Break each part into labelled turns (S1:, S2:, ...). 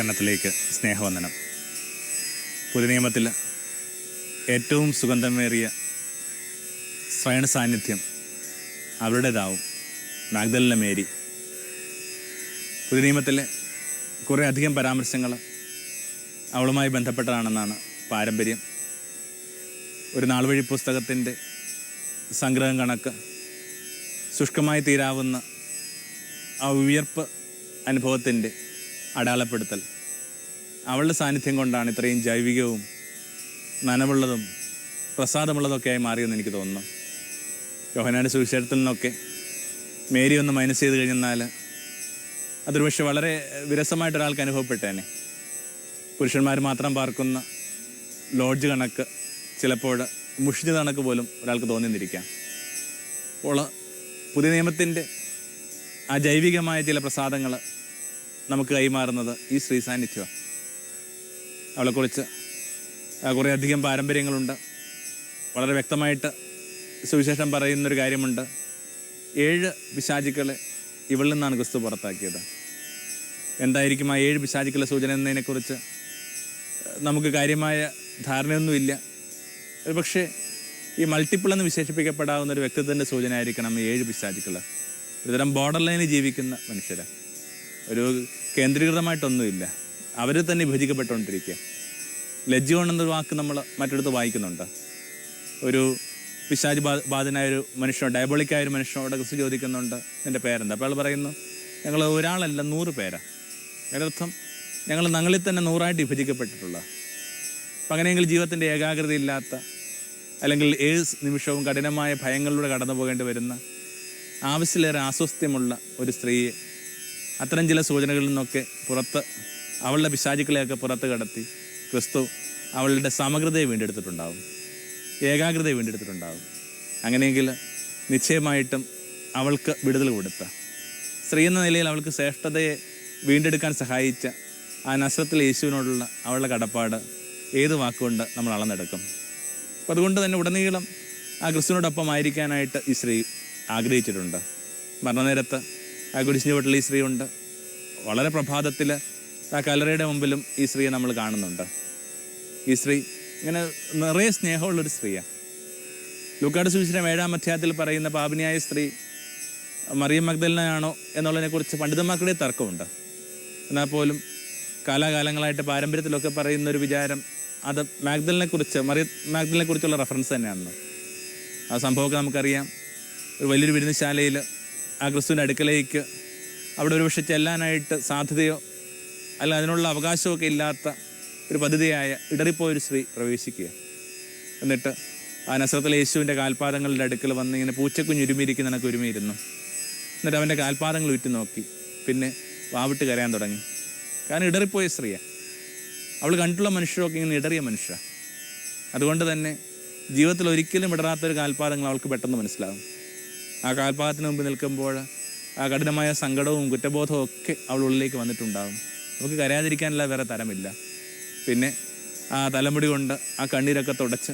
S1: സൂര്യകരണത്തിലേക്ക് സ്നേഹവന്ദനം. പുതുനിയമത്തിൽ ഏറ്റവും സുഗന്ധമേറിയ സ്വയണ സാന്നിധ്യം അവരുടേതാവും. മാഗ്ദലിന മേരി പുതിയ നിയമത്തിലെ കുറേ അധികം പരാമർശങ്ങൾ അവളുമായി ബന്ധപ്പെട്ടതാണെന്നാണ് പാരമ്പര്യം. ഒരു നാൾവഴി പുസ്തകത്തിന്റെ സംഗ്രഹം കണക്ക് ശുഷ്കമായി തീരാവുന്ന ആ ഉയർപ്പ് അനുഭവത്തിന്റെ അടയാളപ്പെടുത്തൽ. അവളുടെ സാന്നിധ്യം കൊണ്ടാണ് ഇത്രയും ജൈവികവും നനവുള്ളതും പ്രസാദമുള്ളതൊക്കെയായി മാറിയെന്ന് എനിക്ക് തോന്നുന്നു. യോഹനാന്റെ സുവിശേഷത്തിൽ നിന്നൊക്കെ മേരി ഒന്ന് മൈനസ് ചെയ്ത് കഴിഞ്ഞാൽ അതൊരു പക്ഷെ വളരെ വിരസമായിട്ട് ഒരാൾക്ക് അനുഭവപ്പെട്ടേനെ. പുരുഷന്മാർ മാത്രം പാർക്കുന്ന ലോഡ്ജ് കണക്ക് ചിലപ്പോൾ മുഷിഞ്ഞ കണക്ക് പോലും ഒരാൾക്ക് തോന്നിന്നിരിക്കാം അപ്പോൾ പുതിയ നിയമത്തിന്റെ ആ ജൈവികമായ ചില പ്രസാദങ്ങൾ നമുക്ക് കൈമാറുന്നത് ഈ ശ്രീ സാന്നിധ്യമാണ് അവളെക്കുറിച്ച് കുറേ അധികം പാരമ്പര്യങ്ങളുണ്ട്. വളരെ വ്യക്തമായിട്ട് സുവിശേഷം പറയുന്നൊരു കാര്യമുണ്ട്. ഏഴ് പിശാചിക്കളെ ഇവളിൽ നിന്നാണ് ക്രിസ്തു പുറത്താക്കിയത്. എന്തായിരിക്കും ആ ഏഴ് പിശാചിക്കളെ സൂചന എന്നതിനെക്കുറിച്ച് നമുക്ക് കാര്യമായ ധാരണയൊന്നുമില്ല. പക്ഷേ ഈ മൾട്ടിപ്പിൾ എന്ന് വിശേഷിപ്പിക്കപ്പെടാവുന്ന ഒരു വ്യക്തിത്വത്തിന്റെ സൂചന ആയിരിക്കണം ഈ ഏഴ് പിശാചിക്കൾ ഒരുതരം ബോർഡർ ലൈനിൽ ജീവിക്കുന്ന മനുഷ്യർ ഒരു കേന്ദ്രീകൃതമായിട്ടൊന്നുമില്ല. അവർ തന്നെ വിഭജിക്കപ്പെട്ടുകൊണ്ടിരിക്കുക. ലജ്ജോൺ എന്നൊരു വാക്ക് നമ്മൾ മറ്റെടുത്ത് വായിക്കുന്നുണ്ട്. ഒരു പിശാജ് ബാധനായ ഒരു മനുഷ്യനോട് ഡയബോളിക്കായ ഒരു മനുഷ്യനോട് ക്രിസ്തു ചോദിക്കുന്നുണ്ട്. എന്റെ പേരെന്താ? അപ്പോൾ അയാൾ പറയുന്നു ഞങ്ങൾ ഒരാളല്ല നൂറ് പേരാ. അതിനർത്ഥം ഞങ്ങൾ ഞങ്ങളിൽ തന്നെ നൂറായിട്ട് വിഭജിക്കപ്പെട്ടിട്ടുള്ള. അപ്പം അങ്ങനെയെങ്കിൽ ജീവിതത്തിന്റെ ഏകാഗ്രത ഇല്ലാത്ത അല്ലെങ്കിൽ ഏത് നിമിഷവും കഠിനമായ ഭയങ്ങളിലൂടെ കടന്നു പോകേണ്ടി വരുന്ന ആവശ്യത്തിലേറെ ആസ്വസ്ഥ്യമുള്ള ഒരു സ്ത്രീയെ അത്തരം ചില സൂചനകളിൽ നിന്നൊക്കെ പുറത്ത് അവളുടെ പിശാചുക്കളെയൊക്കെ പുറത്ത് കടത്തി ക്രിസ്തു അവളുടെ സമഗ്രതയെ വീണ്ടെടുത്തിട്ടുണ്ടാവും ഏകാഗ്രതയെ വീണ്ടെടുത്തിട്ടുണ്ടാവും. അങ്ങനെയെങ്കിൽ നിശ്ചയമായിട്ടും അവൾക്ക് വിടുതൽ കൊടുത്ത സ്ത്രീ എന്ന നിലയിൽ അവൾക്ക് ശ്രേഷ്ഠതയെ വീണ്ടെടുക്കാൻ സഹായിച്ച ആ നസ്രത്തിലെ യേശുവിനോടുള്ള അവളുടെ കടപ്പാട് ഏത് വാക്കുകൊണ്ട് നമ്മൾ അളന്നെടുക്കും? അപ്പോൾ അതുകൊണ്ട് തന്നെ ഉടനീളം ആ ക്രിസ്തുവിനോടൊപ്പം ആയിരിക്കാനായിട്ട് ഈ സ്ത്രീ ആഗ്രഹിച്ചിട്ടുണ്ട്. മരണനേരത്ത് ആ വീട്ടിൽ ഈ സ്ത്രീ ഉണ്ട്. വളരെ പ്രഭാതത്തിൽ ആ കലറയുടെ മുമ്പിലും ഈ സ്ത്രീയെ നമ്മൾ കാണുന്നുണ്ട്. ഈ സ്ത്രീ ഇങ്ങനെ നിറയെ സ്നേഹമുള്ളൊരു സ്ത്രീയാണ് ലൂക്കാട് സുവിശേഷം ഏഴാം അധ്യായത്തിൽ പറയുന്ന പാപിനിയായ സ്ത്രീ മറിയം മഗ്ദലിനാണോ എന്നുള്ളതിനെക്കുറിച്ച് പണ്ഡിതന്മാർക്കിടെ തർക്കമുണ്ട്. എന്നാൽ പോലും കാലാകാലങ്ങളായിട്ട് പാരമ്പര്യത്തിലൊക്കെ പറയുന്ന ഒരു വിചാരം അത് മാഗ്ദലിനെ കുറിച്ച് മറിയ മാഗ്ദലിനെ കുറിച്ചുള്ള റെഫറൻസ് തന്നെയാണെന്ന്. ആ സംഭവമൊക്കെ നമുക്കറിയാം. ഒരു വലിയൊരു വിരുന്നശാലയിൽ ആ ക്രിസ്തുവിന്റെ അടുക്കലേക്ക് അവിടെ ഒരു പക്ഷെ ചെല്ലാനായിട്ട് സാധ്യതയോ അല്ല അതിനുള്ള അവകാശമൊക്കെ ഇല്ലാത്ത ഒരു പദ്ധതിയായ ഇടറിപ്പോയൊരു സ്ത്രീ പ്രവേശിക്കുക. എന്നിട്ട് ആ നസ്രത്തിലെ യേശുവിന്റെ കാൽപാദങ്ങളുടെ അടുക്കൽ വന്ന് ഇങ്ങനെ പൂച്ചക്കുഞ്ഞ് ഉരുമിയിരിക്കുന്ന കണക്ക് ഒരുമിയിരുന്നു. എന്നിട്ട് അവന്റെ കാൽപാദങ്ങൾ ഉറ്റു നോക്കി പിന്നെ വാവിട്ട് കരയാൻ തുടങ്ങി. കാരണം ഇടറിപ്പോയ സ്ത്രീയാണ് അവൾ കണ്ടിട്ടുള്ള മനുഷ്യരൊക്കെ ഇങ്ങനെ ഇടറിയ മനുഷ്യ അതുകൊണ്ട് തന്നെ ജീവിതത്തിൽ ഒരിക്കലും ഇടറാത്തൊരു കാൽപാദങ്ങൾ അവൾക്ക് പെട്ടെന്ന് മനസ്സിലാകും. ആ കാൽപാകത്തിന് മുമ്പ് നിൽക്കുമ്പോൾ ആ കഠിനമായ സങ്കടവും കുറ്റബോധവും ഒക്കെ അവൾ ഉള്ളിലേക്ക് വന്നിട്ടുണ്ടാകും. നമുക്ക് കരയാതിരിക്കാനുള്ള വേറെ തരമില്ല. പിന്നെ ആ തലമുടി കൊണ്ട് ആ കണ്ണീരൊക്കെ തുടച്ച്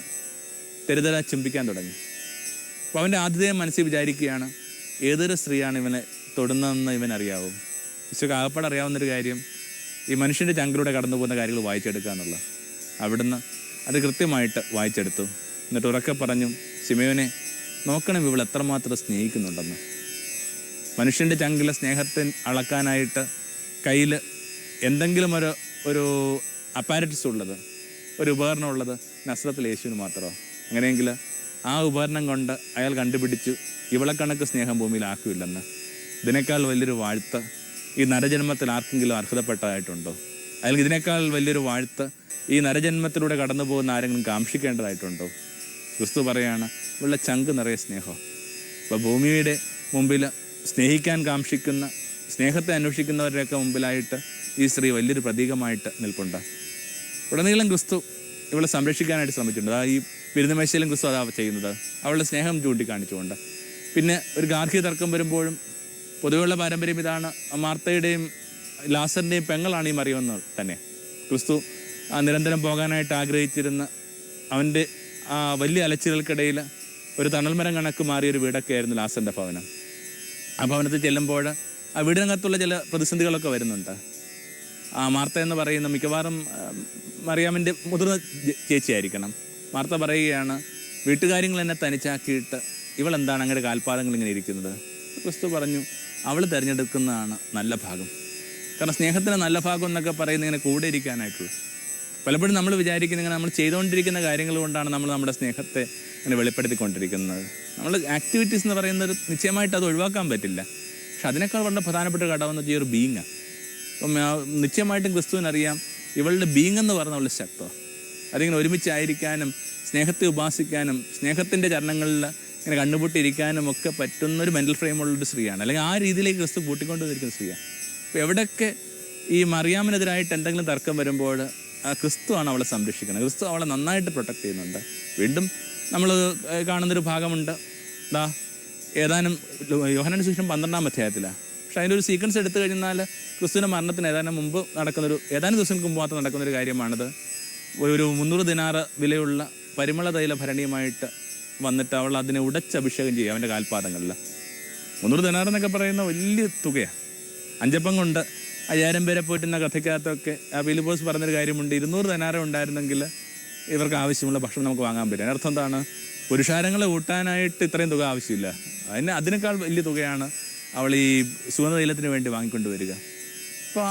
S1: തെരുതല ചുംബിക്കാൻ തുടങ്ങി. അപ്പോൾ അവന്റെ ആദ്യത്തെ മനസ്സിൽ വിചാരിക്കുകയാണ് ഏതൊരു സ്ത്രീയാണ് ഇവനെ തൊടുന്നതെന്ന് ഇവൻ അറിയാവും ആകപ്പാട് അറിയാവുന്നൊരു കാര്യം ഈ മനുഷ്യന്റെ ചങ്കിലൂടെ കടന്നു പോകുന്ന കാര്യങ്ങൾ വായിച്ചെടുക്കുക എന്നുള്ളത്. അവിടുന്ന് അത് കൃത്യമായിട്ട് വായിച്ചെടുത്തു. എന്നിട്ട് ഉറക്കെ പറഞ്ഞു സിമയോനെ നോക്കണം ഇവൾ എത്രമാത്രം സ്നേഹിക്കുന്നുണ്ടെന്ന്. മനുഷ്യന്റെ ചങ്കിലെ സ്നേഹത്തെ അളക്കാനായിട്ട് കയ്യിൽ എന്തെങ്കിലും ഒരു ഒരു അപ്പാരറ്റസ് ഉള്ളത് ഒരു ഉപകരണം ഉള്ളത് നസ്രത്തിൽ യേശുവിന് മാത്രമോ അങ്ങനെയെങ്കിൽ ആ ഉപകരണം കൊണ്ട് അയാൾ കണ്ടുപിടിച്ചു ഇവളെ കണക്ക് സ്നേഹം ഭൂമിയിൽ ആക്കുമില്ലെന്ന് ഇതിനേക്കാൾ വലിയൊരു വാഴ്ത്ത് ഈ നരജന്മത്തിൽ ആർക്കെങ്കിലും അർഹതപ്പെട്ടതായിട്ടുണ്ടോ? അല്ലെങ്കിൽ ഇതിനേക്കാൾ വലിയൊരു വാഴ്ത്ത് ഈ നരജന്മത്തിലൂടെ കടന്നു പോകുന്ന ആരെങ്കിലും കാക്ഷിക്കേണ്ടതായിട്ടുണ്ടോ? ക്രിസ്തു പറയാണ് ഇവിടെ ചങ്ക് നിറയെ സ്നേഹം. അപ്പോൾ ഭൂമിയുടെ മുമ്പിൽ സ്നേഹിക്കാൻ കാക്ഷിക്കുന്ന സ്നേഹത്തെ അന്വേഷിക്കുന്നവരുടെയൊക്കെ മുമ്പിലായിട്ട് ഈ സ്ത്രീ വലിയൊരു പ്രതീകമായിട്ട് നിൽപ്പുണ്ട്. ഉടനീളം ക്രിസ്തു ഇവളെ സംരക്ഷിക്കാനായിട്ട് ശ്രമിച്ചിട്ടുണ്ട്. ഈ വിരുന്നമേശയിലും ക്രിസ്തു അതാ ചെയ്യുന്നത്. അവളുടെ സ്നേഹം ചൂണ്ടിക്കാണിച്ചുകൊണ്ട്. പിന്നെ ഒരു ഗാർഹിക തർക്കം വരുമ്പോഴും പൊതുവെയുള്ള പാരമ്പര്യം ഇതാണ് മാർത്തയുടെയും ലാസറിന്റെയും പെങ്ങളാണ് ഈ മറിയുമെന്ന് തന്നെ. ക്രിസ്തു നിരന്തരം പോകാനായിട്ട് ആഗ്രഹിച്ചിരുന്ന അവന്റെ വലിയ അലച്ചിലുകൾക്കിടയിൽ ഒരു തണൽമരം കണക്ക് മാറിയ ഒരു വീടൊക്കെ ആയിരുന്നു ലാസന്റെ ഭവനം. ആ ഭവനത്തിൽ ചെല്ലുമ്പോൾ ആ വീടിനകത്തുള്ള ചില പ്രതിസന്ധികളൊക്കെ വരുന്നുണ്ട്. ആ മാർത്ത എന്ന് പറയുന്ന മിക്കവാറും ആ, മറിയാമിന്റെ മുതിർന്ന ചേച്ചിയായിരിക്കണം. മാർത്ത പറയുകയാണ് വീട്ടുകാര്യങ്ങൾ എന്നെ തനിച്ചാക്കിയിട്ട് ഇവളെന്താണ് അങ്ങയുടെ കാൽപാദങ്ങൾ ഇങ്ങനെ ഇരിക്കുന്നത്? ക്രിസ്തു പറഞ്ഞു അവൾ തിരഞ്ഞെടുക്കുന്നതാണ് നല്ല ഭാഗം. കാരണം സ്നേഹത്തിന് നല്ല ഭാഗം എന്നൊക്കെ പറയുന്നത് ഇങ്ങനെ കൂടെ ഇരിക്കാനായിട്ടുള്ള. പലപ്പോഴും നമ്മൾ വിചാരിക്കുന്ന ഇങ്ങനെ നമ്മൾ ചെയ്തുകൊണ്ടിരിക്കുന്ന കാര്യങ്ങൾ കൊണ്ടാണ് നമ്മൾ നമ്മുടെ സ്നേഹത്തെ ഇങ്ങനെ വെളിപ്പെടുത്തിക്കൊണ്ടിരിക്കുന്നത്. നമ്മൾ ആക്ടിവിറ്റീസ് എന്ന് പറയുന്നത് നിശ്ചയമായിട്ട് അത് ഒഴിവാക്കാൻ പറ്റില്ല. പക്ഷെ അതിനേക്കാൾ വളരെ പ്രധാനപ്പെട്ട ഘടകം എന്ന് വെച്ചാൽ ഒരു ബീങ് അപ്പം നിശ്ചയമായിട്ടും ക്രിസ്തുവിനറിയാം ഇവളുടെ ബീങ് എന്ന് പറഞ്ഞ അവളുടെ ശക്തം അതിങ്ങനെ ഒരുമിച്ചായിരിക്കാനും സ്നേഹത്തെ ഉപാസിക്കാനും സ്നേഹത്തിന്റെ ചരണങ്ങളിൽ ഇങ്ങനെ കണ്ണുപൊട്ടിയിരിക്കാനും ഒക്കെ പറ്റുന്ന ഒരു മെന്റൽ ഫ്രെയിമുള്ളൊരു സ്ത്രീയാണ്. അല്ലെങ്കിൽ ആ രീതിയിലേക്ക് ക്രിസ്തു കൂട്ടിക്കൊണ്ടുവന്നിരിക്കുന്ന സ്ത്രീയാണ്. അപ്പോൾ എവിടെയൊക്കെ ഈ മറിയാമിനെതിരായിട്ട് എന്തെങ്കിലും തർക്കം വരുമ്പോൾ ക്രിസ്തുവാണ് അവളെ സംരക്ഷിക്കുന്നത്. ക്രിസ്തു അവളെ നന്നായിട്ട് പ്രൊട്ടക്ട് ചെയ്യുന്നുണ്ട്. വീണ്ടും നമ്മൾ കാണുന്നൊരു ഭാഗമുണ്ട്. എന്താ ഏതാനും യോഹനാൻ ശേഷം പന്ത്രണ്ടാം അധ്യായത്തിലാണ് പക്ഷെ അതിന്റെ ഒരു സീക്വൻസ് എടുത്തു കഴിഞ്ഞാൽ ക്രിസ്തുവിന്റെ മരണത്തിന് ഏതാനും മുമ്പ് നടക്കുന്നൊരു ഏതാനും ദിവസങ്ങൾക്ക് മുമ്പ് മാത്രം നടക്കുന്നൊരു കാര്യമാണിത്. ഒരു മുന്നൂറ് ദിനാറ് വിലയുള്ള പരിമള തൈല ഭരണിയുമായിട്ട് വന്നിട്ട് അവൾ അതിനെ ഉടച്ച് അഭിഷേകം ചെയ്യും അവന്റെ കാൽപാദങ്ങളിൽ. മുന്നൂറ് ദിനാറെന്നൊക്കെ പറയുന്ന വലിയ തുകയാണ് അഞ്ചപ്പം കൊണ്ട് അയ്യായിരം പേരെ പോയിട്ടുന്ന കഥയ്ക്കകത്തൊക്കെ ആ ബോസ് പറഞ്ഞൊരു കാര്യമുണ്ട്. ഇരുന്നൂറ് ധനാരം ഉണ്ടായിരുന്നെങ്കിൽ ഇവർക്ക് ആവശ്യമുള്ള ഭക്ഷണം നമുക്ക് വാങ്ങാൻ പറ്റും. അതിനർത്ഥം എന്താണ്? പുരുഷാരങ്ങളെ ഊട്ടാനായിട്ട് ഇത്രയും തുക ആവശ്യമില്ല. അതിന് അതിനേക്കാൾ വലിയ തുകയാണ് അവൾ ഈ സുഗന്ധതൈലത്തിന് വേണ്ടി വാങ്ങിക്കൊണ്ട് വരിക. അപ്പോൾ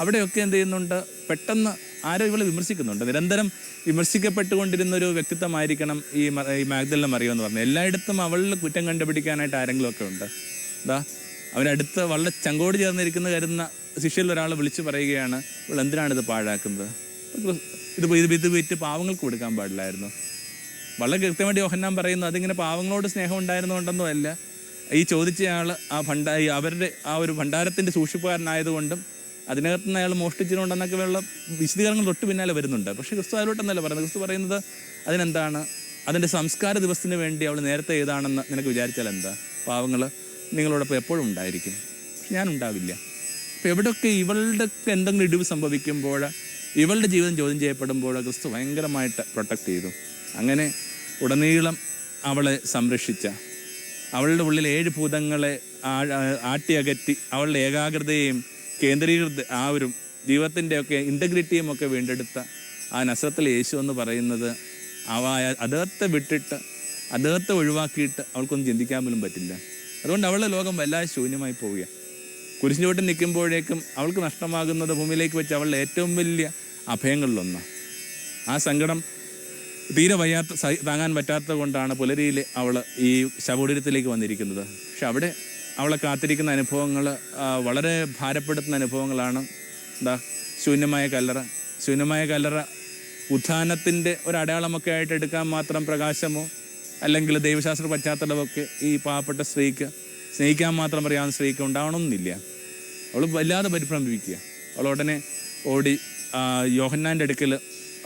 S1: അവിടെയൊക്കെ എന്ത് ചെയ്യുന്നുണ്ട്? പെട്ടെന്ന് ആരോ ഇവളെ വിമർശിക്കുന്നുണ്ട്. നിരന്തരം വിമർശിക്കപ്പെട്ടുകൊണ്ടിരുന്ന ഒരു വ്യക്തിത്വമായിരിക്കണം ഈ ഈ മാഗ്ദലിനെ മറിയോ എന്ന് പറഞ്ഞത് എല്ലായിടത്തും അവളിൽ കുറ്റം കണ്ടുപിടിക്കാനായിട്ട് ആരെങ്കിലുമൊക്കെ ഉണ്ട്. എന്താ അവരടുത്ത് വളരെ ചങ്കോട് ചേർന്നിരിക്കുന്ന കരുതുന്ന ശിഷ്യയിൽ ഒരാൾ വിളിച്ചു പറയുകയാണ് ഇവൾ ഇത് പാഴാക്കുന്നത്? ഇത് ഇത് ഇത് വിറ്റ് പാവങ്ങൾക്ക് കൊടുക്കാൻ പാടില്ലായിരുന്നു. വളരെ കൃത്യമായിട്ട് യോഹന്നാൻ പറയുന്നു അതിങ്ങനെ പാവങ്ങളോട് സ്നേഹം ഉണ്ടായിരുന്നുകൊണ്ടൊന്നും അല്ല. ഈ ചോദിച്ച ആൾ ആ ഭണ്ഡ അവരുടെ ആ ഒരു ഭണ്ഡാരത്തിന്റെ സൂക്ഷിപ്പുകാരനായതുകൊണ്ടും അതിനകത്ത് നിന്ന് അയാൾ മോഷ്ടിച്ചിട്ടുണ്ടെന്നൊക്കെ ഉള്ള വിശദീകരണങ്ങൾ തൊട്ട് പിന്നാലെ വരുന്നുണ്ട്. പക്ഷേ ക്രിസ്തു അതിലോട്ടെന്നല്ല പറയുന്നത്. ക്രിസ്തു പറയുന്നത് അതിനെന്താണ്? അതിന്റെ സംസ്കാര ദിവസത്തിന് വേണ്ടി അവൾ നേരത്തെ ഏതാണെന്ന് നിനക്ക് വിചാരിച്ചാൽ എന്താ? പാവങ്ങൾ നിങ്ങളോടൊപ്പം എപ്പോഴും ഉണ്ടായിരിക്കും. പക്ഷെ ഞാൻ ഉണ്ടാവില്ല. അപ്പോൾ എവിടെയൊക്കെ ഇവളുടെ എന്തെങ്കിലും ഇടിവ് സംഭവിക്കുമ്പോൾ ഇവളുടെ ജീവിതം ചോദ്യം ചെയ്യപ്പെടുമ്പോൾ ക്രിസ്തു ഭയങ്കരമായിട്ട് പ്രൊട്ടക്റ്റ് ചെയ്തു. അങ്ങനെ ഉടനീളം അവളെ സംരക്ഷിച്ച. അവളുടെ ഉള്ളിൽ ഏഴ് ഭൂതങ്ങളെ ആട്ടിയകറ്റി അവളുടെ ഏകാഗ്രതയെയും കേന്ദ്രീകൃത ആ ഒരു ജീവിതത്തിന്റെ ഒക്കെ ഇന്റഗ്രിറ്റിയും ഒക്കെ വീണ്ടെടുത്ത ആ നസ്രത്തിൽ യേശു എന്ന് പറയുന്നത് അവ അദ്ദേഹത്തെ വിട്ടിട്ട് അദ്ദേഹത്തെ ഒഴിവാക്കിയിട്ട് അവൾക്കൊന്നും ചിന്തിക്കാൻ പോലും പറ്റില്ല. അതുകൊണ്ട് അവളുടെ ലോകം വല്ലാതെ ശൂന്യമായി പോവുക കുരിശിന്റെ വീട്ടിൽ നിൽക്കുമ്പോഴേക്കും അവൾക്ക് നഷ്ടമാകുന്നത് ഭൂമിയിലേക്ക് വെച്ച് അവളുടെ ഏറ്റവും വലിയ അഭയങ്ങളിലൊന്ന് ആ സങ്കടം തീരെ വയ്യാത്ത താങ്ങാൻ പറ്റാത്തത് കൊണ്ടാണ് പുലരിയിൽ അവൾ ഈ ശവകുടീരത്തിലേക്ക് വന്നിരിക്കുന്നത്. പക്ഷെ അവിടെ അവളെ കാത്തിരിക്കുന്ന അനുഭവങ്ങൾ വളരെ ഭാരപ്പെടുത്തുന്ന അനുഭവങ്ങളാണ്. എന്താ ശൂന്യമായ കല്ലറ. ശൂന്യമായ കല്ലറ ഉത്ഥാനത്തിന്റെ ഒരു അടയാളമൊക്കെ ആയിട്ട് എടുക്കാൻ മാത്രം പ്രകാശമോ അല്ലെങ്കിൽ ദൈവശാസ്ത്ര പശ്ചാത്തലമൊക്കെ ഈ പാവപ്പെട്ട സ്ത്രീക്ക് സ്നേഹിക്കാൻ മാത്രം അറിയാവുന്ന സ്ത്രീക്ക് ഉണ്ടാവണമെന്നില്ല. അവൾ വല്ലാതെ പരിഭ്രമിക്കുക അവൾ ഉടനെ ഓടി യോഹന്നാന്റെ അടുക്കൽ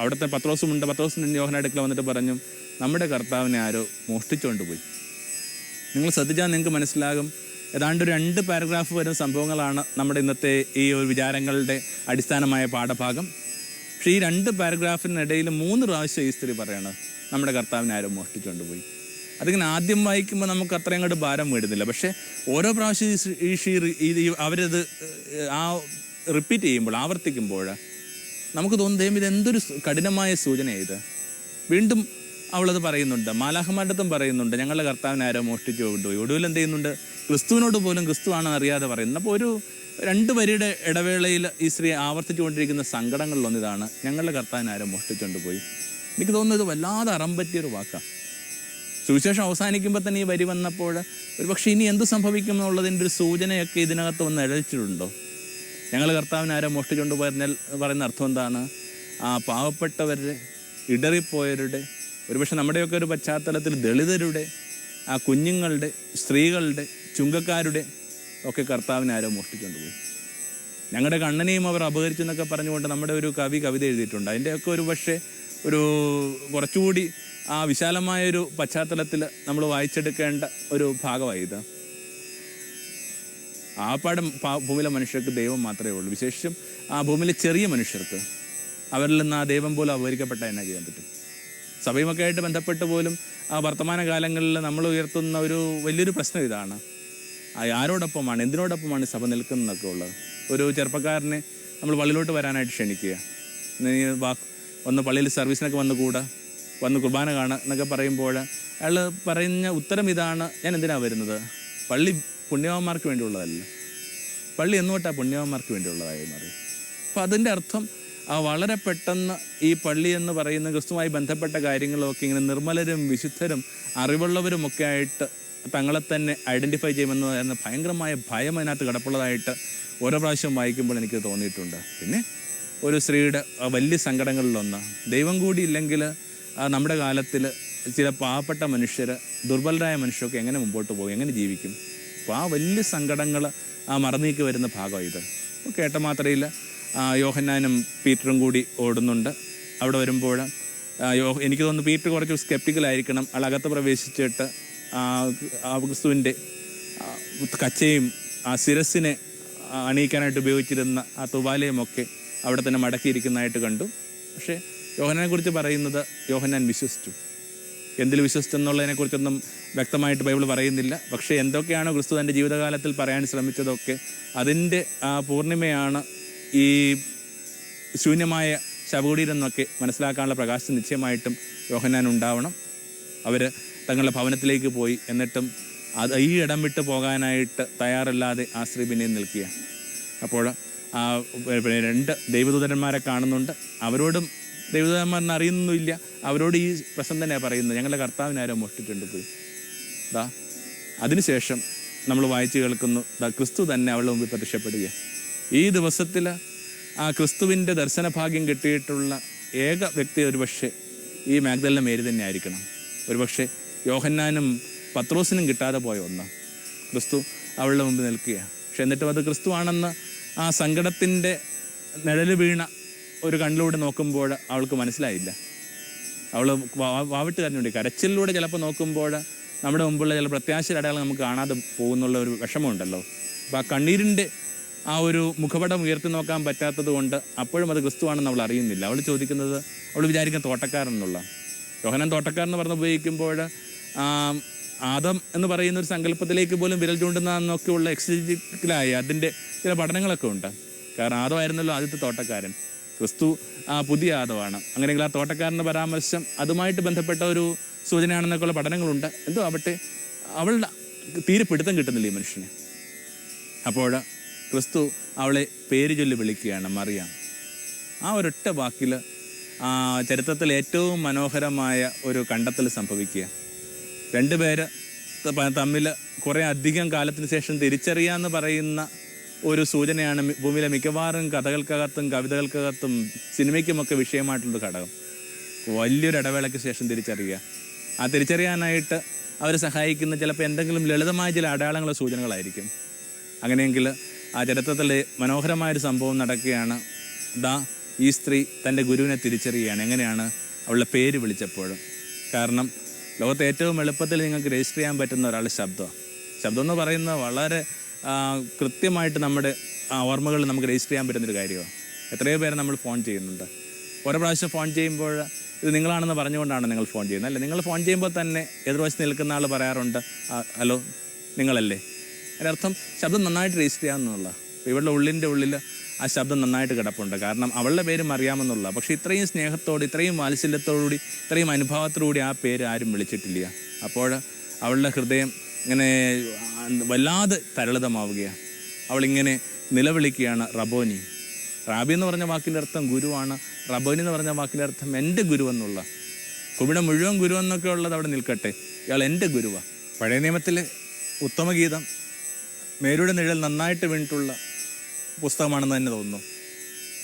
S1: അവിടുത്തെ പത്രോസുമുണ്ട് പത്രോസിന്റെ യോഹനാന്റെ അടുക്കൽ വന്നിട്ട് പറഞ്ഞു നമ്മുടെ കർത്താവിനെ ആരോ മോഷ്ടിച്ചുകൊണ്ട് പോയി നിങ്ങൾ ശ്രദ്ധിച്ചാൽ നിങ്ങൾക്ക് മനസ്സിലാകും. ഏതാണ്ട് രണ്ട് പാരഗ്രാഫ് വരുന്ന സംഭവങ്ങളാണ് നമ്മുടെ ഇന്നത്തെ ഈ ഒരു വിചാരങ്ങളുടെ അടിസ്ഥാനമായ പാഠഭാഗം. പക്ഷേ ഈ രണ്ട് പാരഗ്രാഫിനിടയിൽ മൂന്ന് പ്രാവശ്യം ഈ സ്ത്രീ പറയണത് നമ്മുടെ കർത്താവിനെ ആരോ മോഷ്ടിച്ചുകൊണ്ട് പോയി അതിങ്ങനെ ആദ്യം വായിക്കുമ്പോൾ നമുക്ക് അത്രയും അങ്ങോട്ട് ഭാരം വീടുന്നില്ല. പക്ഷേ ഓരോ പ്രാവശ്യം ഈ ഷീ അവരത് ആ റിപ്പീറ്റ് ചെയ്യുമ്പോൾ ആവർത്തിക്കുമ്പോൾ നമുക്ക് തോന്നും ദൈവം ഇത് എന്തൊരു കഠിനമായ സൂചനയാണ് ഇത്. വീണ്ടും അവളത് പറയുന്നുണ്ട്. മാലാഹമാരത്തും പറയുന്നുണ്ട്. ഞങ്ങളുടെ കർത്താവിനെ ആരോ മോഷ്ടിച്ചു കൊണ്ടുപോയി. ഒടുവിൽ എന്ത് ചെയ്യുന്നുണ്ട്? ക്രിസ്തുവിനോട് പോലും ക്രിസ്തുവാണെന്ന് അറിയാതെ പറയുന്നു അപ്പോൾ ഒരു രണ്ട് വരിയുടെ ഇടവേളയിൽ ഈ സ്ത്രീ ആവർത്തിച്ചുകൊണ്ടിരിക്കുന്ന സങ്കടങ്ങളിലൊന്നിതാണ് ഞങ്ങളുടെ കർത്താവിനെ ആരോ മോഷ്ടിച്ചുകൊണ്ട് പോയി എനിക്ക് തോന്നുന്നത് വല്ലാതെ അറം പറ്റിയൊരു വാക്കാണ് സുവിശേഷം അവസാനിക്കുമ്പോൾ തന്നെ ഈ വരി വന്നപ്പോൾ ഒരുപക്ഷെ ഇനി എന്ത് സംഭവിക്കും എന്നുള്ളതിന്റെ ഒരു സൂചനയൊക്കെ ഇതിനകത്ത് വന്ന് എഴച്ചിട്ടുണ്ടോ? ഞങ്ങൾ കർത്താവിനെ ആരോ മോഷ്ടിച്ചുകൊണ്ട് പറഞ്ഞാൽ പറയുന്ന അർത്ഥം എന്താണ്? ആ പാവപ്പെട്ടവരുടെ ഇടറിപ്പോയവരുടെ ഒരുപക്ഷെ നമ്മുടെയൊക്കെ ഒരു പശ്ചാത്തലത്തിൽ ദളിതരുടെ ആ കുഞ്ഞുങ്ങളുടെ സ്ത്രീകളുടെ ചുങ്കക്കാരുടെ ഒക്കെ കർത്താവിനെ ആരോ മോഷ്ടിച്ചുകൊണ്ട് പോയി? ഞങ്ങളുടെ കണ്ണനെയും അവർ അപകരിച്ചെന്നൊക്കെ പറഞ്ഞുകൊണ്ട് നമ്മുടെ ഒരു കവി കവിത എഴുതിയിട്ടുണ്ട്. അതിന്റെയൊക്കെ ഒരു പക്ഷേ ഒരു കുറച്ചുകൂടി ആ വിശാലമായൊരു പശ്ചാത്തലത്തിൽ നമ്മൾ വായിച്ചെടുക്കേണ്ട ഒരു ഭാഗമായി ഇത്. ആ പാടം ഭൂമിയിലെ മനുഷ്യർക്ക് ദൈവം മാത്രമേ ഉള്ളൂ. വിശേഷിച്ചും ആ ഭൂമിയിലെ ചെറിയ മനുഷ്യർക്ക് അവരിൽ നിന്ന് ആ ദൈവം പോലും അപഹരിക്കപ്പെട്ട എന്നാ ചെയ്യാൻ പറ്റും. സഭയുമൊക്കെ ആയിട്ട് ബന്ധപ്പെട്ട് പോലും ആ വർത്തമാന കാലങ്ങളിൽ നമ്മൾ ഉയർത്തുന്ന ഒരു വലിയൊരു പ്രശ്നം ഇതാണ്. ആരോടൊപ്പമാണ് എന്തിനോടൊപ്പമാണ് സഭ നിൽക്കുന്നതൊക്കെ ഉള്ളത്? ഒരു ചെറുപ്പക്കാരനെ നമ്മൾ പള്ളിയിലോട്ട് വരാനായിട്ട് ക്ഷണിക്കുക. നീ വാ ഒന്ന് പള്ളിയിൽ സർവീസിനൊക്കെ വന്ന് കൂടാ. വന്ന് കുർബാന കാണുക എന്നൊക്കെ പറയുമ്പോൾ അയാൾ പറഞ്ഞ ഉത്തരം ഇതാണ് ഞാൻ എന്തിനാ വരുന്നത്? പള്ളി പുണ്യവാന്മാർക്ക് വേണ്ടിയുള്ളതല്ല. പള്ളി എന്നോട്ടാ പുണ്യവാന്മാർക്ക് വേണ്ടിയുള്ളതായി മാറി. അപ്പം അതിന്റെ അർത്ഥം ആ വളരെ പെട്ടെന്ന് ഈ പള്ളി എന്ന് പറയുന്ന ക്രിസ്തുമായി ബന്ധപ്പെട്ട കാര്യങ്ങളൊക്കെ ഇങ്ങനെ നിർമ്മലരും വിശുദ്ധരും അറിവുള്ളവരും ഒക്കെ ആയിട്ട് തങ്ങളെ തന്നെ ഐഡന്റിഫൈ ചെയ്യുമെന്ന് പറയുന്ന ഭയങ്കരമായ ഭയം അതിനകത്ത് കിടപ്പുള്ളതായിട്ട് ഓരോ പ്രാവശ്യം വായിക്കുമ്പോൾ എനിക്ക് തോന്നിയിട്ടുണ്ട്. പിന്നെ ഒരു സ്ത്രീയുടെ വലിയ സങ്കടങ്ങളിലൊന്ന് ദൈവം കൂടി ഇല്ലെങ്കിൽ നമ്മുടെ കാലത്തിൽ ചില പാവപ്പെട്ട മനുഷ്യർ ദുർബലരായ മനുഷ്യരൊക്കെ എങ്ങനെ മുമ്പോട്ട് പോകും? എങ്ങനെ ജീവിക്കും? അപ്പോൾ ആ വലിയ സങ്കടങ്ങൾ ആ മറന്നീക്ക് വരുന്ന ഭാഗമാണ് ഇത്. കേട്ട മാത്രയിൽ യോഹന്നാനും പീറ്ററും കൂടി ഓടുന്നുണ്ട്. അവിടെ വരുമ്പോൾ യോ എനിക്ക് തോന്നുന്നു പീറ്റർ കുറച്ച് സ്കെപ്റ്റിക്കലായിരിക്കണം അകത്ത് പ്രവേശിച്ചിട്ട് ആ, ക്രിസ്തുവിന്റെ കച്ചയും ആ ശിരസിനെ അണിയിക്കാനായിട്ട് ഉപയോഗിച്ചിരുന്ന ആ തുവാലയുമൊക്കെ അവിടെ തന്നെ മടക്കിയിരിക്കുന്നതായിട്ട് കണ്ടു. പക്ഷേ യോഹനാനെ കുറിച്ച് പറയുന്നത് യോഹന്നാൻ വിശ്വസിച്ചു. എന്തിൽ വിശ്വസിച്ചു എന്നുള്ളതിനെക്കുറിച്ചൊന്നും വ്യക്തമായിട്ട് ബൈബിൾ പറയുന്നില്ല. പക്ഷേ എന്തൊക്കെയാണോ ക്രിസ്തു തന്റെ ജീവിതകാലത്തിൽ പറയാൻ ശ്രമിച്ചതൊക്കെ അതിന്റെ ആ പൂർണിമയാണ് ഈ ശൂന്യമായ ശവകുടീരം എന്നൊക്കെ മനസ്സിലാക്കാനുള്ള പ്രകാശം നിശ്ചയമായിട്ടും യോഹനാൻ ഉണ്ടാവണം. അവർ തങ്ങളുടെ ഭവനത്തിലേക്ക് പോയി എന്നിട്ടും അത് ഈ ഇടം വിട്ട് പോകാനായിട്ട് തയ്യാറല്ലാതെ ആ സ്ത്രീ പിന്നെയും നിൽക്കുക അപ്പോൾ ആ രണ്ട് ദൈവദൂതന്മാരെ കാണുന്നുണ്ട്. അവരോടും ദൈവദൂതന്മാരെന്ന് അറിയുന്നൊന്നുമില്ല. അവരോട് ഈ പ്രശ്നം തന്നെയാണ് പറയുന്നത്. ഞങ്ങളുടെ കർത്താവിനെ ആരോ മോഷ്ടിച്ചിട്ടുണ്ട് പോയി. ദാ അതിനുശേഷം നമ്മൾ വായിച്ചു കേൾക്കുന്നു ദാ ക്രിസ്തു തന്നെ അവളുടെ മുമ്പിൽ പ്രത്യക്ഷപ്പെടുക ഈ ദിവസത്തിൽ ആ ക്രിസ്തുവിന്റെ ദർശനഭാഗ്യം കിട്ടിയിട്ടുള്ള ഏക വ്യക്തി ഒരുപക്ഷെ ഈ മാഗ്ദലിനെ മേരി തന്നെ ആയിരിക്കണം ഒരുപക്ഷെ യോഹന്നാനും പത്രോസിനും കിട്ടാതെ പോയ ഒന്ന്. ക്രിസ്തു അവളുടെ മുമ്പിൽ നിൽക്കുക പക്ഷെ എന്നിട്ടും അത് ക്രിസ്തു ആണെന്ന് ആ സങ്കടത്തിന്റെ നിഴൽ വീണ ഒരു കണ്ണിലൂടെ നോക്കുമ്പോൾ അവൾക്ക് മനസ്സിലായില്ല. അവൾ വാവിട്ട് കരഞ്ഞുണ്ട് കരച്ചിലൂടെ ചിലപ്പോൾ നോക്കുമ്പോൾ നമ്മുടെ മുമ്പുള്ള ചില പ്രത്യാശയുടെ അടയാളം നമുക്ക് കാണാതെ പോകുന്നുള്ള ഒരു വിഷമമുണ്ടല്ലോ. അപ്പോൾ ആ കണ്ണീരിന്റെ ആ ഒരു മുഖപടം ഉയർത്തി നോക്കാൻ പറ്റാത്തത് കൊണ്ട് അപ്പോഴും അത് ക്രിസ്തുവാണെന്ന് അവൾ അറിയുന്നില്ല. അവൾ ചോദിക്കുന്നത് അവൾ വിചാരിക്കുന്ന തോട്ടക്കാരൻ എന്നുള്ള യോഹനൻ തോട്ടക്കാരൻ എന്ന് പറഞ്ഞ് ഉപയോഗിക്കുമ്പോൾ ആദം എന്ന് പറയുന്ന ഒരു സങ്കല്പത്തിലേക്ക് പോലും വിരൽ ചൂണ്ടുന്നതെന്നൊക്കെയുള്ള എക്സിറ്റിക്കലായി അതിന്റെ ചില പഠനങ്ങളൊക്കെ ഉണ്ട്. കാരണം ആദമായിരുന്നല്ലോ ആദ്യത്തെ തോട്ടക്കാരൻ. ക്രിസ്തു പുതിയ ആദവാണ്. അങ്ങനെയെങ്കിൽ ആ തോട്ടക്കാരന്റെ പരാമർശം അതുമായിട്ട് ബന്ധപ്പെട്ട ഒരു സൂചനയാണെന്നൊക്കെയുള്ള പഠനങ്ങളുണ്ട്. എന്തോ ആവട്ടെ അവളുടെ തീരെ പിടുത്തം കിട്ടുന്നില്ല ഈ മനുഷ്യന്. അപ്പോൾ ക്രിസ്തു അവളെ പേര് ചൊല്ലി വിളിക്കുകയാണ് മറിയാം. ആ ഒരൊറ്റ വാക്കിൽ ചരിത്രത്തിൽ ഏറ്റവും മനോഹരമായ ഒരു കണ്ടെത്തൽ സംഭവിക്കുക. രണ്ടുപേര് തമ്മിൽ കുറേ അധികം കാലത്തിന് ശേഷം തിരിച്ചറിയാമെന്ന് പറയുന്ന ഒരു സൂചനയാണ് ഭൂമിയിലെ മിക്കവാറും കഥകൾക്കകത്തും കവിതകൾക്കകത്തും സിനിമയ്ക്കുമൊക്കെ വിഷയമായിട്ടുള്ള ഘടകം. വലിയൊരു ഇടവേളയ്ക്ക് ശേഷം തിരിച്ചറിയുക. ആ തിരിച്ചറിയാനായിട്ട് അവരെ സഹായിക്കുന്ന ചിലപ്പോൾ എന്തെങ്കിലും ലളിതമായ ചില അടയാളങ്ങളോ സൂചനകളായിരിക്കും. അങ്ങനെയെങ്കിൽ ആ ചരിത്രത്തിൽ മനോഹരമായൊരു സംഭവം നടക്കുകയാണ്. ദാ ഈ സ്ത്രീ തന്റെ ഗുരുവിനെ തിരിച്ചറിയുകയാണ്. എങ്ങനെയാണ് അവളുടെ പേര് വിളിച്ചപ്പോഴും. കാരണം ലോകത്തെ ഏറ്റവും എളുപ്പത്തിൽ നിങ്ങൾക്ക് രജിസ്റ്റർ ചെയ്യാൻ പറ്റുന്ന ഒരാളുടെ ശബ്ദം ശബ്ദം എന്ന് പറയുന്നത് വളരെ കൃത്യമായിട്ട് നമ്മുടെ ഓർമ്മകളിൽ നമുക്ക് രജിസ്റ്റർ ചെയ്യാൻ പറ്റുന്നൊരു കാര്യമാണ്. എത്രയോ പേരെ നമ്മൾ ഫോൺ ചെയ്യുന്നുണ്ട്. ഓരോ പ്രാവശ്യം ഫോൺ ചെയ്യുമ്പോൾ ഇത് നിങ്ങളാണെന്ന് പറഞ്ഞുകൊണ്ടാണ് നിങ്ങൾ ഫോൺ ചെയ്യുന്നത്. അല്ലേ? നിങ്ങൾ ഫോൺ ചെയ്യുമ്പോൾ തന്നെ എതിർവശത്ത് നിൽക്കുന്ന ആൾ പറയാറുണ്ട് ഹലോ നിങ്ങളല്ലേ? അതിനർത്ഥം ശബ്ദം നന്നായിട്ട് രജിസ്റ്റർ ചെയ്യാമെന്നുള്ള ഇവളുടെ ഉള്ളിന്റെ ഉള്ളിൽ ആ ശബ്ദം നന്നായിട്ട് കിടപ്പുണ്ട്. കാരണം അവളുടെ പേരും അറിയാമെന്നുള്ള. പക്ഷേ ഇത്രയും സ്നേഹത്തോട് ഇത്രയും വാത്സല്യത്തോടുകൂടി ഇത്രയും അനുഭവത്തോടുകൂടി ആ പേര് ആരും വിളിച്ചിട്ടില്ല. അപ്പോൾ അവളുടെ ഹൃദയം ഇങ്ങനെ വല്ലാതെ തരളിതമാവുകയാണ്. അവളിങ്ങനെ നിലവിളിക്കുകയാണ് റബോനി. റാബി എന്ന് പറഞ്ഞ വാക്കിന്റെ അർത്ഥം ഗുരുവാണ്. റബോനി എന്ന് പറഞ്ഞ വാക്കിന്റെ അർത്ഥം എന്റെ ഗുരു എന്നുള്ള. ഇവിടെ മുഴുവൻ ഗുരു എന്നൊക്കെ ഉള്ളത് അവിടെ നിൽക്കട്ടെ. ഇയാൾ എന്റെ ഗുരുവാണ് പഴയ നിയമത്തിലെ ഉത്തമഗീതം മേരുടെ നിഴൽ നന്നായിട്ട് വീണിട്ടുള്ള പുസ്തകമാണെന്ന് തന്നെ തോന്നുന്നു.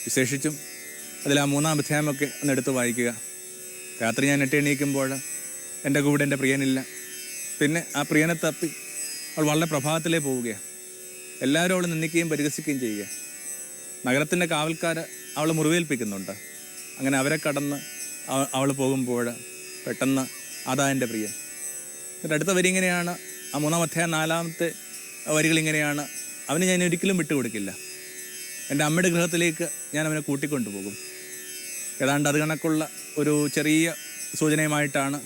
S1: വിശേഷിച്ചും അതിൽ ആ മൂന്നാം അധ്യായമൊക്കെ ഒന്ന് എടുത്ത് വായിക്കുക. രാത്രി ഞാൻ എട്ടെണീക്കുമ്പോൾ എന്റെ കൂടെ എന്റെ പ്രിയനില്ല. പിന്നെ ആ പ്രിയനെ തപ്പി അവൾ വളരെ പ്രഭാതത്തിലേ പോവുകയാണ് എല്ലാവരും അവൾ നിന്ദിക്കുകയും പരിഹസിക്കുകയും ചെയ്യുക നഗരത്തിന്റെ കാവൽക്കാർ അവളെ മുറിവേൽപ്പിക്കുന്നുണ്ട്. അങ്ങനെ അവരെ കടന്ന് അവൾ പോകുമ്പോൾ പെട്ടെന്ന് അതാ എന്റെ പ്രിയൻ. എന്നിട്ട് അടുത്ത വരി ഇങ്ങനെയാണ് ആ മൂന്നാം അധ്യായം നാലാമത്തെ വരികൾ ഇങ്ങനെയാണ് അവന് ഞാൻ ഒരിക്കലും വിട്ടുകൊടുക്കില്ല. എന്റെ അമ്മയുടെ ഗൃഹത്തിലേക്ക് ഞാൻ അവനെ കൂട്ടിക്കൊണ്ടുപോകും. ഏതാണ്ട് അത് കണക്കുള്ള ഒരു ചെറിയ സൂചനയുമായിട്ടാണ്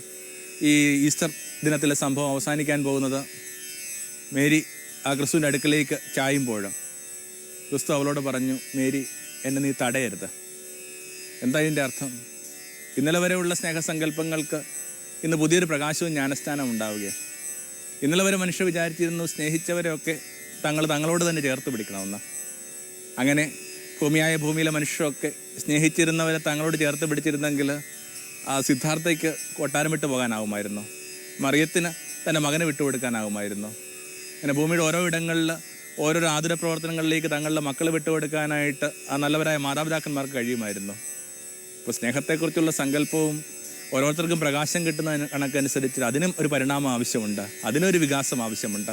S1: ഈ ഈസ്റ്റർ ദിനത്തിലെ സംഭവം അവസാനിക്കാൻ പോകുന്നത് മേരി ആ ക്രിസ്തുവിന്റെ അടുക്കലേക്ക് ചായുമ്പോഴും. ക്രിസ്തു അവളോട് പറഞ്ഞു മേരി എന്നെ നീ തടയരുത്. എന്താ ഇതിന്റെ അർത്ഥം? ഇന്നലെ വരെയുള്ള സ്നേഹസങ്കല്പങ്ങൾക്ക് ഇന്ന് പുതിയൊരു പ്രകാശവും ജ്ഞാനസ്ഥാനം ഉണ്ടാവുകയാണ് ഇന്നലെ വരെ മനുഷ്യർ വിചാരിച്ചിരുന്നു സ്നേഹിച്ചവരെയൊക്കെ തങ്ങൾ തങ്ങളോട് തന്നെ ചേർത്ത് പിടിക്കണമെന്ന്. അങ്ങനെ ഭൂമിയായ ഭൂമിയിലെ മനുഷ്യരൊക്കെ സ്നേഹിച്ചിരുന്നവരെ തങ്ങളോട് ചേർത്ത് പിടിച്ചിരുന്നെങ്കിൽ ആ സിദ്ധാർത്ഥയ്ക്ക് കൊട്ടാരം പോകാനാവുമായിരുന്നു. മറിയത്തിന് തന്റെ മകനെ വിട്ടുകൊടുക്കാനാകുമായിരുന്നു. അങ്ങനെ ഭൂമിയുടെ ഓരോ ഇടങ്ങളിൽ ഓരോരോ ആതുര പ്രവർത്തനങ്ങളിലേക്ക് തങ്ങളുടെ മക്കളെ വിട്ടുകൊടുക്കാനായിട്ട് ആ നല്ലവരായ മാതാപിതാക്കന്മാർക്ക് കഴിയുമായിരുന്നു. ഇപ്പോൾ സ്നേഹത്തെക്കുറിച്ചുള്ള സങ്കല്പവും ഓരോരുത്തർക്കും പ്രകാശം കിട്ടുന്ന കണക്കനുസരിച്ച് അതിനും ഒരു പരിണാമം ആവശ്യമുണ്ട്. അതിനൊരു വികാസം ആവശ്യമുണ്ട്.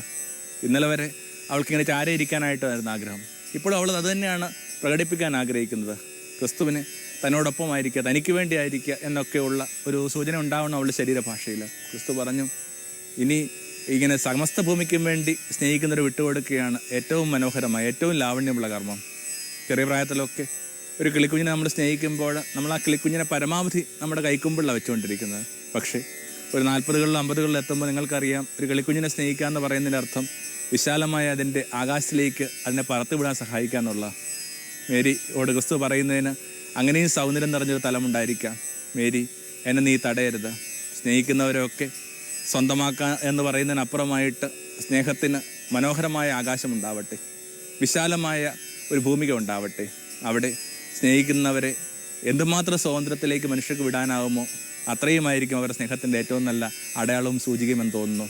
S1: ഇന്നലെ വരെ അവൾക്കിങ്ങനെ ചാരയിരിക്കാനായിട്ടായിരുന്നു ആഗ്രഹം. ഇപ്പോൾ അവൾ അത് തന്നെയാണ് പ്രകടിപ്പിക്കാൻ ആഗ്രഹിക്കുന്നത്. ക്രിസ്തുവിനെ തന്നോടൊപ്പമായിരിക്കുക തനിക്ക് വേണ്ടി ആയിരിക്കുക എന്നൊക്കെയുള്ള ഒരു സൂചന ഉണ്ടാവണം അവളുടെ ശരീരഭാഷയിൽ. ക്രിസ്തു പറഞ്ഞു ഇനി ഇങ്ങനെ സമസ്ത ഭൂമിക്കും വേണ്ടി സ്നേഹിക്കുന്നവർ വിട്ടുകൊടുക്കുകയാണ് ഏറ്റവും മനോഹരമായ ഏറ്റവും ലാവണ്യമുള്ള കർമ്മം. ചെറിയ പ്രായത്തിലൊക്കെ ഒരു കിളിക്കുഞ്ഞിനെ നമ്മൾ സ്നേഹിക്കുമ്പോൾ നമ്മൾ ആ കിളിക്കുഞ്ഞിനെ പരമാവധി നമ്മുടെ കൈക്കുമ്പിളിലാണ് വെച്ചുകൊണ്ടിരിക്കുന്നത്. പക്ഷേ ഒരു നാൽപ്പതുകളിലും അമ്പതുകളിലും എത്തുമ്പോൾ നിങ്ങൾക്കറിയാം ഒരു കിളിക്കുഞ്ഞിനെ സ്നേഹിക്കുക എന്ന് പറയുന്നതിന്റെ അർത്ഥം വിശാലമായ അതിന്റെ ആകാശത്തിലേക്ക് അതിനെ പറത്തുവിടാൻ സഹായിക്കുക മേരി ഓട് ക്രിസ്തു പറയുന്നതിന് അങ്ങനെയും സൗന്ദര്യം നിറഞ്ഞൊരു തലമുണ്ടായിരിക്കാം. മേരി എന്നെ നീ തടയരുത്. സ്നേഹിക്കുന്നവരെയൊക്കെ സ്വന്തമാക്കുക എന്ന് പറയുന്നതിനപ്പുറമായിട്ട് സ്നേഹത്തിന് മനോഹരമായ ആകാശമുണ്ടാവട്ടെ. വിശാലമായ ഒരു ഭൂമിക ഉണ്ടാവട്ടെ. അവിടെ സ്നേഹിക്കുന്നവരെ എന്തുമാത്രം സ്വാതന്ത്ര്യത്തിലേക്ക് മനുഷ്യർക്ക് വിടാനാവുമോ അത്രയുമായിരിക്കും അവരുടെ സ്നേഹത്തിന്റെ ഏറ്റവും നല്ല അടയാളവും സൂചികയും എന്ന് തോന്നുന്നു.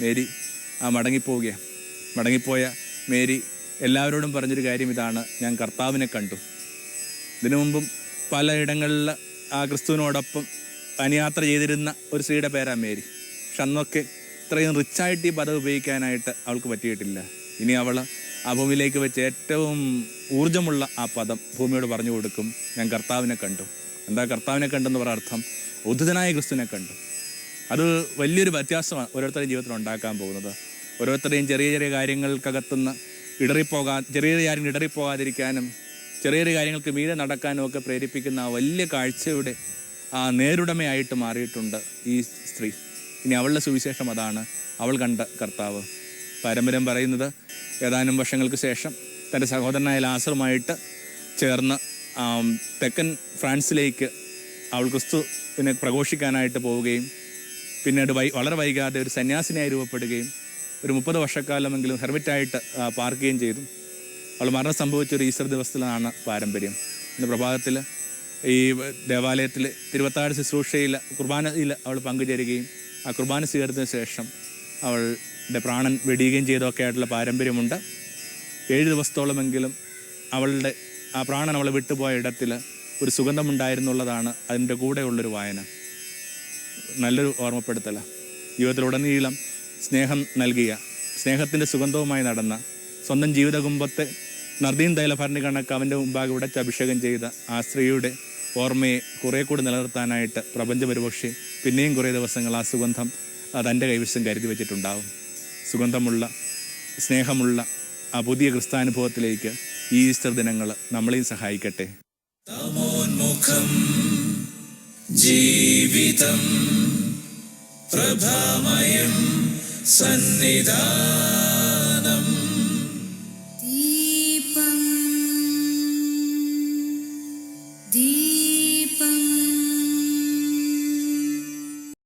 S1: മേരി ആ മടങ്ങിപ്പോവുകയാണ് മടങ്ങിപ്പോയ മേരി എല്ലാവരോടും പറഞ്ഞൊരു കാര്യം ഇതാണ്. ഞാൻ കർത്താവിനെ കണ്ടു. ഇതിനു മുമ്പും പലയിടങ്ങളിൽ ആ ക്രിസ്തുവിനോടൊപ്പം പനിയാത്ര ചെയ്തിരുന്ന ഒരു സ്ത്രീയുടെ പേരാണ് മേരി പക്ഷെ അന്നൊക്കെ ഇത്രയും റിച്ചായിട്ട് ഈ പദം ഉപയോഗിക്കാനായിട്ട് അവൾക്ക് പറ്റിയിട്ടില്ല. ഇനി അവൾ ആ ഭൂമിയിലേക്ക് വെച്ച് ഏറ്റവും ഊർജമുള്ള ആ പദം ഭൂമിയോട് പറഞ്ഞു കൊടുക്കും. ഞാൻ കർത്താവിനെ കണ്ടു. എന്താ കർത്താവിനെ കണ്ടെന്ന് പറയുന്ന അർത്ഥം? ഉദ്ധിതനായ ക്രിസ്തുവിനെ കണ്ടു. അത് വലിയൊരു വ്യത്യാസമാണ് ഓരോരുത്തരുടെയും ജീവിതത്തിൽ ഉണ്ടാക്കാൻ പോകുന്നത്. ഓരോരുത്തരുടെയും ചെറിയ ചെറിയ കാര്യങ്ങൾക്കകത്തുനിന്ന് ഇടറിപ്പോകാ ചെറിയ ചെറിയ കാര്യങ്ങൾ ഇടറിപ്പോകാതിരിക്കാനും ചെറിയ ചെറിയ കാര്യങ്ങൾക്ക് മീരെ നടക്കാനും ഒക്കെ പ്രേരിപ്പിക്കുന്ന ആ വലിയ കാഴ്ചയുടെ ആ നേരുടമയായിട്ട് മാറിയിട്ടുണ്ട് ഈ സ്ത്രീ. ഇനി അവളുടെ സുവിശേഷം അതാണ്. അവൾ കണ്ട കർത്താവ്. പാരമ്പര്യം പറയുന്നത് ഏതാനും വർഷങ്ങൾക്ക് ശേഷം തന്റെ സഹോദരനായ ലാസറുമായിട്ട് ചേർന്ന് തെക്കൻ ഫ്രാൻസിലേക്ക് അവൾ ക്രിസ്തുവിനെ പ്രഘോഷിക്കാനായിട്ട് പോവുകയും പിന്നീട് വൈ വളരെ വൈകാതെ ഒരു സന്യാസിനിയായി രൂപപ്പെടുകയും ഒരു മുപ്പത് വർഷക്കാലമെങ്കിലും ഹെർമിറ്റായിട്ട് പാർക്കുകയും ചെയ്തു. അവൾ മരണം സംഭവിച്ച ഒരു ഈസ്റ്റർ ദിവസത്തിലാണ് പാരമ്പര്യം. ഇന്ന് പ്രഭാതത്തിൽ ഈ ദേവാലയത്തിൽ തിരുവത്താട് ശുശ്രൂഷയിൽ കുർബാനയിൽ അവൾ പങ്കുചേരുകയും ആ കുർബാന സ്വീകരിച്ചതിന് ശേഷം അവളുടെ പ്രാണൻ വെടിയുകയും ചെയ്തൊക്കെ ആയിട്ടുള്ള പാരമ്പര്യമുണ്ട്. ഏഴ് ദിവസത്തോളമെങ്കിലും അവളുടെ ആ പ്രാണൻ അവളെ വിട്ടുപോയ ഇടത്തിൽ ഒരു സുഗന്ധമുണ്ടായിരുന്നുള്ളതാണ് അതിന്റെ കൂടെയുള്ളൊരു വായന. നല്ലൊരു ഓർമ്മപ്പെടുത്തല. ജീവിതത്തിലുടനീളം സ്നേഹം നൽകിയ സ്നേഹത്തിന്റെ സുഗന്ധവുമായി നടന്ന സ്വന്തം ജീവിതകുംഭത്തെ നർദീൻ തൈലഭരണി കണക്ക് അവന്റെ മുമ്പാകെ ഉടച്ച് അഭിഷേകം ചെയ്ത ആ സ്ത്രീയുടെ ഓർമ്മയെ കുറേ കൂടി നിലനിർത്താനായിട്ട് പ്രപഞ്ചപരിപക്ഷി പിന്നെയും കുറേ ദിവസങ്ങൾ ആ സുഗന്ധം തന്റെ കൈവശം കരുതി വെച്ചിട്ടുണ്ടാവും. സുഗന്ധമുള്ള സ്നേഹമുള്ള ആ പുതിയ ക്രിസ്താനുഭവത്തിലേക്ക് ഈ ഈസ്റ്റർ ദിനങ്ങൾ നമ്മളെയും സഹായിക്കട്ടെ.
S2: ജീവിതം പ്രഭാമയം സന്നിധാനം